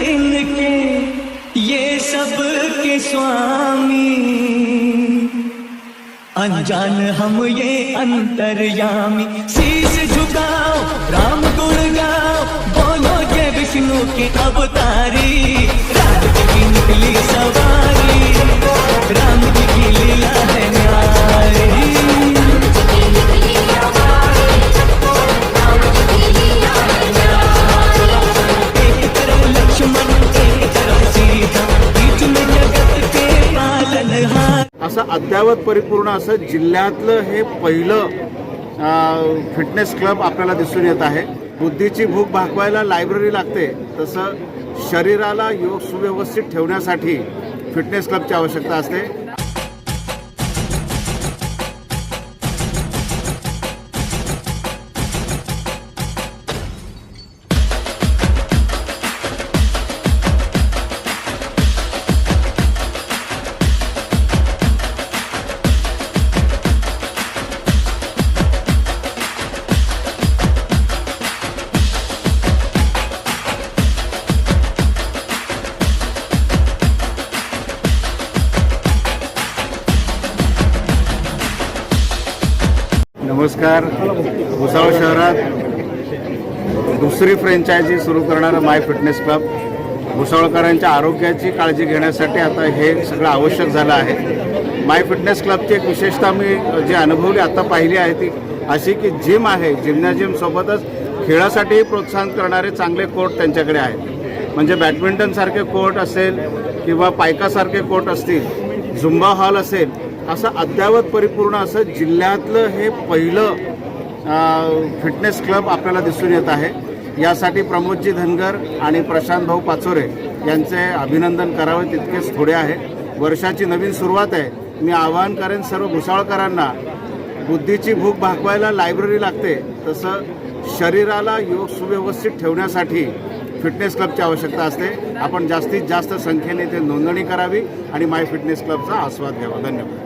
इनके ये सब के स्वामी। अनजान हम ये अंतर्यामी। शीश झुकाओ राम गुण गाओ बोलो जय विष्णु की अवतारी। राज अद्यावत परिपूर्ण असं जिल्ह्यातलं हे पहिलं फिटनेस क्लब आपल्याला दिसून येत आहे. बुद्धीची भूक भागवायला लायब्ररी लागते. तसं शरीराला योग सुव्यवस्थित ठेवण्यासाठी फिटनेस क्लबची आवश्यकता असते. नमस्कार. भुसावळ शहरात दुसरी फ्रँचायझी सुरू करणारं माय फिटनेस क्लब भुसावळकरांच्या आरोग्याची काळजी घेण्यासाठी आता हे सगळं आवश्यक झालं आहे. माय फिटनेस क्लबची एक विशेषता मी जी अनुभवली आता पाहिली आहे ती अशी की जिम आहे. जिम्नॅजियमसोबतच खेळासाठीही प्रोत्साहन करणारे चांगले कोर्ट त्यांच्याकडे आहेत. म्हणजे बॅडमिंटनसारखे कोर्ट असेल किंवा पायकासारखे कोर्ट असतील झुंबा हॉल असेल असं अद्यावत परिपूर्ण असं जिल्ह्यातलं हे पहिलं फिटनेस क्लब आपल्याला दिसून येत आहे. यासाठी प्रमोदजी धनगर आणि प्रशांत भाऊ पाचोरे यांचे अभिनंदन करावे तितकेच थोडे आहे. वर्षाची नवीन सुरुवात आहे. मी आवाहन करेन सर्व भुसावळकरांना बुद्धीची भूक भागवायला लायब्ररी लागते तसं शरीराला योग सुव्यवस्थित ठेवण्यासाठी फिटनेस क्लबची आवश्यकता असते. आपण जास्तीत जास्त संख्येने ते नोंदणी करावी आणि माय फिटनेस क्लबचा आस्वाद घ्यावा. धन्यवाद.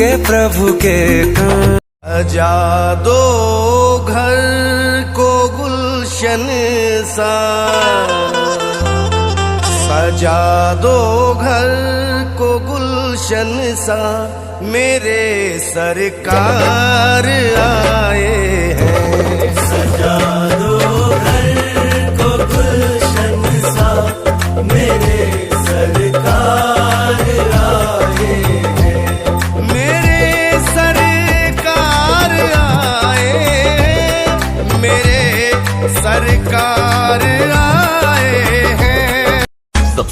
के प्रभु के सजा दो घर को गुलशन सा सजा दो घर को गुलशन सा मेरे सरकार आए हैं।